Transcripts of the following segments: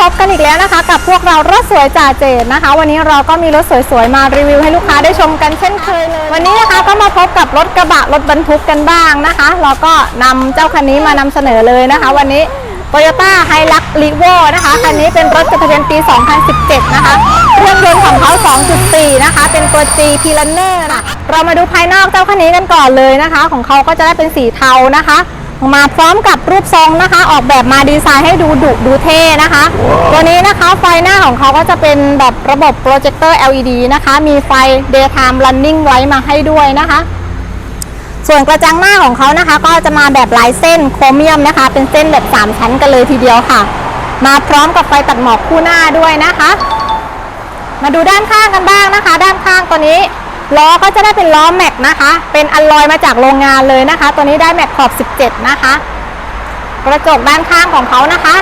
พบกันอีกแล้วนะคะ กับพวกเรารถสวยจ่าเจดนะคะ วันนี้เราก็มีรถสวยๆมารีวิวให้ลูกค้าได้ชมกันเช่นเคยเลยวันนี้นะคะก็มาพบกับรถกระบะรถบรรทุกกันบ้างนะคะเราก็นำเจ้าคันนี้มานำเสนอเลยนะคะ วันนี้ Toyota Hilux Revo นะคะคันนี้เป็นรถจดทะเบียนปี 2017 นะคะเครื่องยนต์ของเขา 2.4 นะคะ เป็นตัว G p l a n n e r ค่ะเรามาดูภายนอกเจ้าคันนี้กันก่อนเลยนะคะ ของเขาก็จะได้เป็นสีเทานะคะ มาพร้อมกับรูปทรงนะคะ ออกแบบมาดีไซน์ให้ดูดุดูเท่นะคะ ตัวนี้นะคะไฟหน้าของเขาก็จะเป็นแบบระบบโปรเจคเตอร์ LED นะคะ มีไฟ daytime running ไว้มาให้ด้วยนะคะ ส่วนกระจังหน้าของเขานะคะ ก็จะมาแบบลายเส้นโครเมียมนะคะ เป็นเส้นแบบ 3 ชั้นกันเลยทีเดียวค่ะ มาพร้อมกับไฟตัดหมอกคู่หน้าด้วยนะคะ มาดูด้านข้างกันบ้างนะคะ ด้านข้างตัวนี้ ล้อก็จะได้เป็นล้อแม็กนะคะ เป็นอลลอยมาจากโรงงานเลยนะคะ ตัวนี้ได้แม็กขอบ 17 นะคะ กระจกด้านข้างของเขานะคะ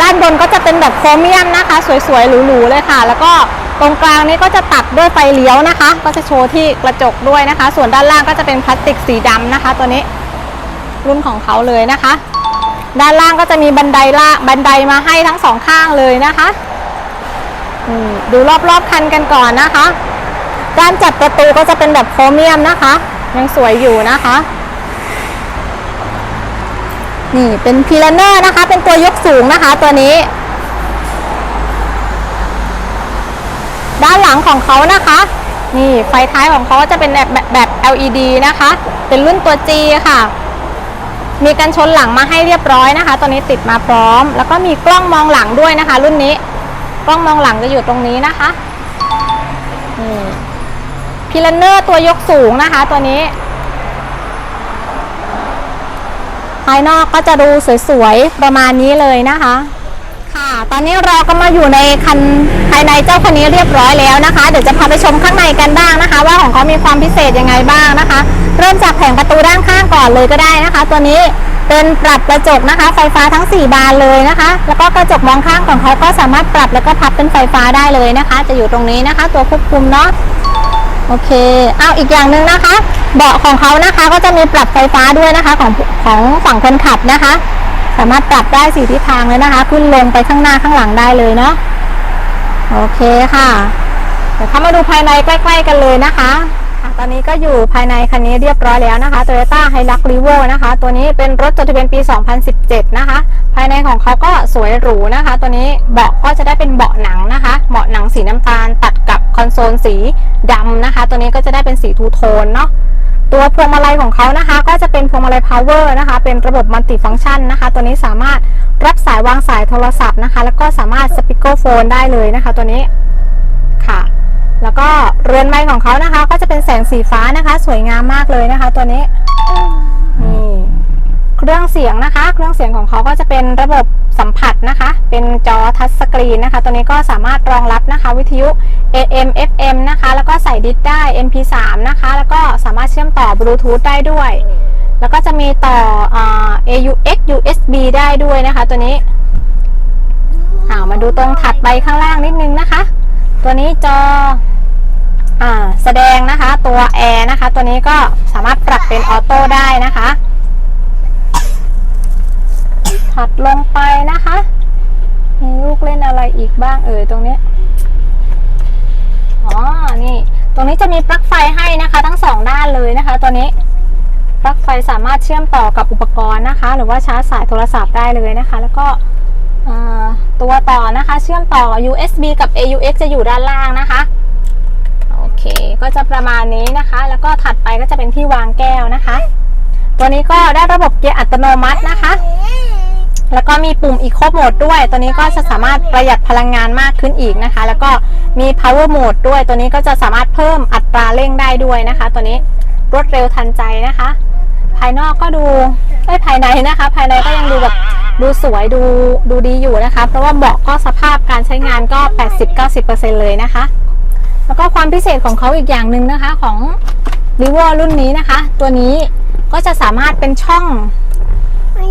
ด้านบนก็จะเป็นแบบโครเมียมนะคะ สวยๆหรูๆเลยค่ะ แล้วก็ตรงกลางนี้ก็จะตัดด้วยไฟเลี้ยวนะคะ ก็จะโชว์ที่กระจกด้วยนะคะ ส่วนด้านล่างก็จะเป็นพลาสติกสีดำนะคะ ตัวนี้รุ่นของเขาเลยนะคะ ด้านล่างก็จะมีบันไดล่าบันไดมาให้ทั้งสองข้างเลยนะคะอืมดูรอบๆคันกันก่อนนะคะ ด้านจับประตูก็จะเป็นแบบโครเมียมนะคะ ยังสวยอยู่นะคะ นี่เป็นพีลเนอร์นะคะ เป็นตัวยกสูงนะคะตัวนี้ ด้านหลังของเขานะคะ นี่ไฟท้ายของเขาจะเป็นแบบแบบแบบ LED นะคะ เป็นรุ่นตัว G ค่ะ มีกันชนหลังมาให้เรียบร้อยนะคะ ตัวนี้ติดมาพร้อม แล้วก็มีกล้องมองหลังด้วยนะคะ รุ่นนี้ กล้องมองหลังจะอยู่ตรงนี้นะคะนี่ พีลเนอร์ตัวยกสูงนะคะตัวนี้ ภายนอกก็จะดูสวยๆ ประมาณนี้เลยนะคะ ค่ะ ตอนนี้เราก็มาอยู่ในคันภายในเจ้าคันนี้เรียบร้อยแล้วนะคะ เดี๋ยวจะพาไปชมข้างในกันบ้างนะคะ ว่าของเขามีความพิเศษยังไงบ้างนะคะ เริ่มจากแผงประตูด้านข้างก่อนเลยก็ได้นะคะ ตัวนี้เป็นปรับกระจกนะคะ ไฟฟ้าทั้ง 4 บานเลยนะคะ แล้วก็กระจกมองข้างของเขาก็สามารถปรับแล้วก็พับเป็นไฟฟ้าได้เลยนะคะ จะอยู่ตรงนี้นะคะ ตัวควบคุมเนาะ โอเคเอาอีกอย่างหนึ่งนะคะ เบาะของเขานะคะก็จะมีปรับไฟฟ้าด้วยนะคะของของฝั่งคนขับนะคะ สามารถปรับได้สี่ทิศทางเลยนะคะ ขึ้นลงไปข้างหน้าข้างหลังได้เลยเนาะโอเคค่ะเดี๋ยวเข้ามาดูภายในใกล้ ๆ กันเลยนะคะตอนนี้ก็อยู่ภายในคันนี้เรียบร้อยแล้วนะคะ Toyota Hilux Revo นะคะ ตัวนี้เป็นรถจดทะเบียนปี 2017 นะคะ ภายในของเขาก็สวยหรูนะคะ ตัวนี้เบาะก็จะได้เป็นเบาะหนังนะคะ เบาะหนังสีน้ำตาล อนโซลสีดำนะคะ ตัวนี้ก็จะได้เป็นสีทูโทนเนาะตัวพวงมาลัยของเขานะคะ ก็จะเป็นพวงมาลัย power นะคะ เป็นระบบมัลติฟัง c t ชันนะคะ ตัวนี้สามารถรับสายวางสายโทรศัพท์นะคะ แล้วก็สามารถสปีกเกอร์โฟนได้เลยนะคะ ตัวนี้ค่ะ แล้วก็เรือนไม้ของเขานะคะ ก็จะเป็นแสงสีฟ้านะคะ สวยงามมากเลยนะคะ ตัวนี้ เครื่องเสียงนะคะ เครื่องเสียงของเขาก็จะเป็นระบบสัมผัสนะคะ เป็นจอทัชสกรีนนะคะ ตัวนี้ก็สามารถรองรับนะคะ วิทยุ AM FM นะคะ แล้วก็ใส่ดิสได้ MP3 นะคะ แล้วก็สามารถเชื่อมต่อบลูทูธได้ด้วย แล้วก็จะมีต่ออา AUX USB ได้ด้วยนะคะ ตัวนี้ามาดูตรงถัดไปข้างล่างนิดนึงนะคะ ตัวนี้จออแสดงนะคะ ตัวแอร์นะคะ ตัวนี้ก็สามารถปรับเป็นออโต้ได้นะคะ ถัดลงไปนะคะ มีลูกเล่นอะไรอีกบ้างเอ่ยตรงนี้ อ๋อ นี่ ตรงนี้จะมีปลั๊กไฟให้นะคะ ทั้งสองด้านเลยนะคะ ตัวนี้ ปลั๊กไฟสามารถเชื่อมต่อกับอุปกรณ์นะคะ หรือว่าชาร์จสายโทรศัพท์ได้เลยนะคะ แล้วก็ตัวต่อนะคะ เชื่อมต่อ USB กับ AUX จะอยู่ด้านล่างนะคะโอเค ก็จะประมาณนี้นะคะ แล้วก็ถัดไปก็จะเป็นที่วางแก้วนะคะ ตัวนี้ก็ได้ระบบเกียร์อัตโนมัตินะคะ แล้วก็มีปุ่ม Eco Mode ด้วย ตัวนี้ก็จะสามารถประหยัดพลังงานมากขึ้นอีกนะคะ แล้วก็มี Power Mode ด้วย ตัวนี้ก็จะสามารถเพิ่มอัตราเร่งได้ด้วยนะคะ ตัวนี้รวดเร็วทันใจนะคะ ภายนอกก็ดูไอ้ภายในนะคะ ภายในก็ยังดูแบบดูสวยดูดูดีอยู่นะคะ เพราะว่าเบาะก็สภาพการใช้งานก็ 80-90%เลยนะคะ แล้วก็ความพิเศษของเขาอีกอย่างหนึ่งนะคะของ r e v o รุ่นนี้นะคะ ตัวนี้ก็จะสามารถเป็นช่อง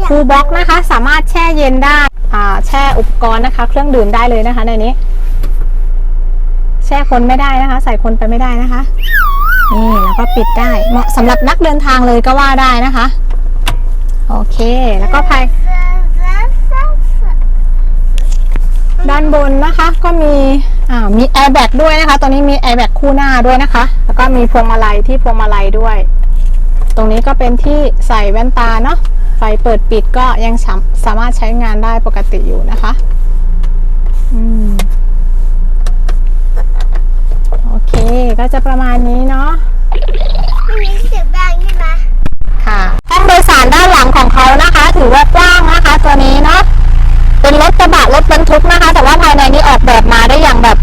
คูลบ็อกนะคะ สามารถแช่เย็นได้อ่าแช่อุปกรณ์นะคะ เครื่องดื่มได้เลยนะคะในนี้ แช่คนไม่ได้นะคะ ใส่คนไปไม่ได้นะคะนี่แล้วก็ปิดได้เหมาะสำหรับนักเดินทางเลยก็ว่าได้นะคะ โอเค แล้วก็ภายด้านบนนะคะก็มีอ่ามีแอร์แบ็กด้วยนะคะตัวนี้มีแอร์แบ็กคู่หน้าด้วยนะคะ แล้วก็มีพวงมาลัยที่พวงมาลัยด้วย ตรงนี้ก็เป็นที่ใส่แว่นตาเนาะ ไฟเปิดปิดก็ยังสามสามารถใช้งานได้ปกติอยู่นะคะอืมโอเค ก็จะประมาณนี้เนาะไม่มีเสียงดังใช่ไหมค่ะห้องโดยสารด้านหลังของเขานะคะ ถือว่ากว้างนะคะ ตัวนี้เนาะเป็นรถกระบะรถบรรทุกนะคะ แต่ว่าภายในนี้ออกแบบมาได้อย่างแบบ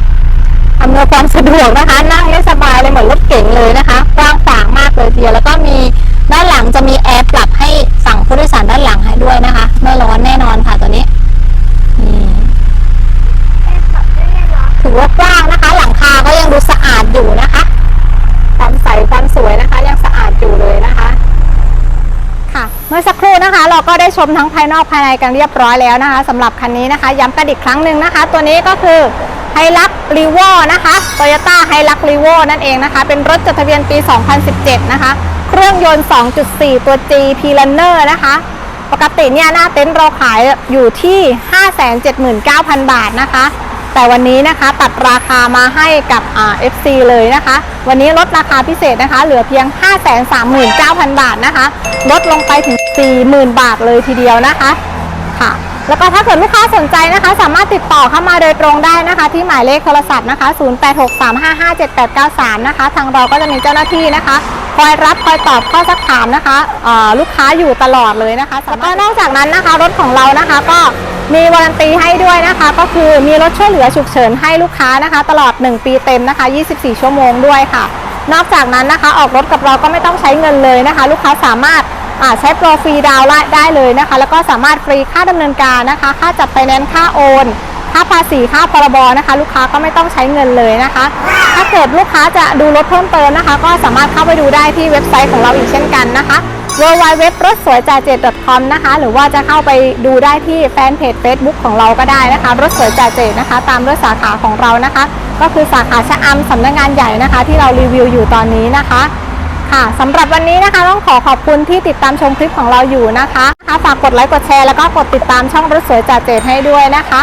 อำนวยความสะดวกนะคะ นั่งได้สบายเลยเหมือนรถเก๋งเลยนะคะ กว้างขวางมากเลยทีเดียวแล้วก็มีด้านหลังจะมีแอ มทั้งภายนอกภายในกันเรียบร้อยแล้วนะคะสำหรับคันนี้นะคะย้ำกันอีกครั้งหนึ่งนะคะ ตัวนี้ก็คือไฮลักรีโวนะคะโตโยต้าไฮลักรีโวนั่นเองนะคะ เป็นรถจดทะเบียนปี 2017 นะคะ เครื่องยนต์ 2.4 ตัว G P Runner นะคะ ปกติเนี่ยหน้าเต็นท์เราขายอยู่ที่ 579,000 บาทนะคะ แต่วันนี้นะคะตัดราคามาให้กับอ่า FC เลยนะคะ วันนี้ลดราคาพิเศษนะคะ เหลือเพียง 539,000 บาทนะคะ ลดลงไปถึง 40,000 บาทเลยทีเดียวนะคะค่ะแล้วก็ถ้าเกิดลูกค้าสนใจนะคะ สามารถติดต่อเข้ามาโดยตรงได้นะคะ ที่หมายเลขโทรศัพท์นะคะ 0863557893 นะคะ ทางเราก็จะมีเจ้าหน้าที่นะคะ คอยรับคอยตอบข้อสักถามนะคะลูกค้าอยู่ตลอดเลยนะคะแล้วก็นอกจากนั้นนะคะรถของเรานะคะก็ มีวารันตีให้ด้วยนะคะ ก็คือมีรถช่วยเหลือฉุกเฉินให้ลูกค้านะคะ ตลอด 1 ปีเต็มนะคะ 24 ชั่วโมงด้วยค่ะ นอกจากนั้นนะคะ ออกรถกับเราก็ไม่ต้องใช้เงินเลยนะคะ ลูกค้าสามารถใช้โปรฟรีดาวน์ได้เลยนะคะ แล้วก็สามารถฟรีค่าดำเนินการนะคะ ค่าจัดไฟแนนซ์ค่าโอน ค่าภาษีค่าพรบนะคะ ลูกค้าก็ไม่ต้องใช้เงินเลยนะคะ ถ้าเกิดลูกค้าจะดูรถเพิ่มเติมนะคะ ก็สามารถเข้าไปดูได้ที่เว็บไซต์ของเราอีกเช่นกันนะคะ w w w รถสวยจ่าเจ .com นะคะ หรือว่าจะเข้าไปดูได้ที่แฟนเพจ Facebook ของเราก็ได้นะคะ รถสวยจ่าเจนะคะ ตามด้วยสาขาของเรานะคะ ก็คือสาขาชะอำสำนักงานใหญ่นะคะ ที่เรารีวิวอยู่ตอนนี้นะคะค่ะสำหรับวันนี้นะคะต้องขอขอบคุณที่ติดตามชมคลิปของเราอยู่นะคะค่ะฝากกดไลค์กดแชร์แล้วก็กดติดตามช่องรถสวยจ่าเจให้ด้วยนะคะ